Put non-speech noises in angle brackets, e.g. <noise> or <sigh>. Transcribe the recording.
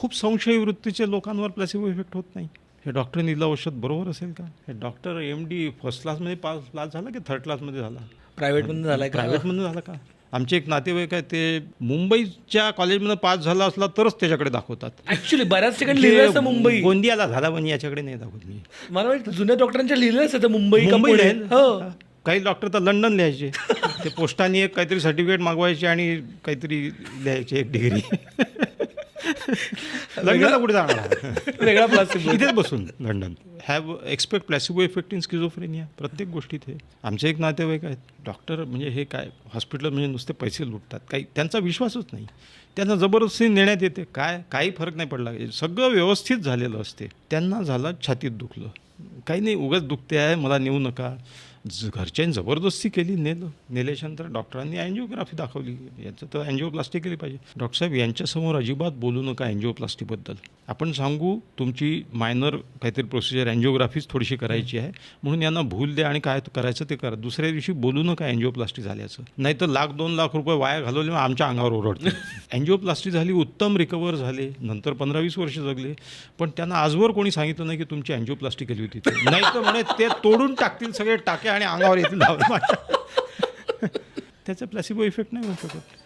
खूप संशयी वृत्तीचे लोकांवर placebo effect होत नाही. हे डॉक्टर दिलं औषध बरोबर असेल का? हे डॉक्टर एम डी फर्स्ट क्लासमध्ये पास पास झाला की थर्ड क्लासमध्ये झाला? प्रायव्हेटमधून झालाय का? प्रायव्हेटमधून झाला का? आमचे एक नातेवाईक आहे ते मुंबईच्या कॉलेजमध्ये पास झाला असला तरच त्याच्याकडे दाखवतात. ऍक्च्युली बऱ्याच ठिकाणी लिहिलं असतं मुंबई. गोंदियाला झाला पण याच्याकडे नाही दाखवत मी. मला वाटतं जुन्या डॉक्टरांच्या लिहिलं असतं मुंबई का मुंबई पुणे? आहे ना? हो. काही डॉक्टर तर लंडन लिहायचे. ते पोस्टाने एक काहीतरी सर्टिफिकेट मागवायचे आणि काहीतरी लिहायचे एक डिग्री <laughs> लंडनला कुठे जाणार? <laughs> वेगळा इथेच बसून London. Have expect placebo effect in schizophrenia प्रत्येक गोष्टीत हे. आमचे एक नातेवाईक आहेत. डॉक्टर म्हणजे हे काय? हॉस्पिटल म्हणजे नुसते पैसे लुटतात. काही त्यांचा विश्वासच नाही. त्यांना जबरदस्ती नेण्यात येते. काय काही फरक नाही पडला. सगळं व्यवस्थित झालेलं असते. त्यांना झालं छातीत दुखलं. काही नाही उगाच दुखते आहे मला नेऊ नका. ज घरच्यांनी जबरदस्ती केली नेलं नेल्याच्यानंतर डॉक्टरांनी अँजिओग्राफी दाखवली. याचं तर अँजिओप्लास्टी केली पाहिजे. डॉक्टर साहेब यांच्यासमोर अजिबात बोलू नका अँजिओप्लास्टीबद्दल आपण सांगू तुमची मायनर काहीतरी प्रोसिजर अँजिओग्राफीच थोडीशी करायची आहे. म्हणून यांना भूल द्या आणि काय करायचं ते करा. दुसऱ्या दिवशी बोलू नका अँजिओप्लास्टी झाल्याचं. नाही तर लाख दोन लाख रुपये वाया घालवले मग आमच्या अंगावर ओरडते अँजिओप्लास्टी <laughs> झाली उत्तम रिकवर झाले. नंतर पंधरा वीस वर्ष जगले. पण त्यांना आजवर कोणी सांगितलं नाही की तुमची अँजिओप्लास्टी केली होती. नाही तर म्हणे ते तोडून टाकतील सगळे टाके आणि अंगावर येतील. <laughs> <laughs> त्याचा प्लॅसिबो इफेक्ट नाही होऊ शकत.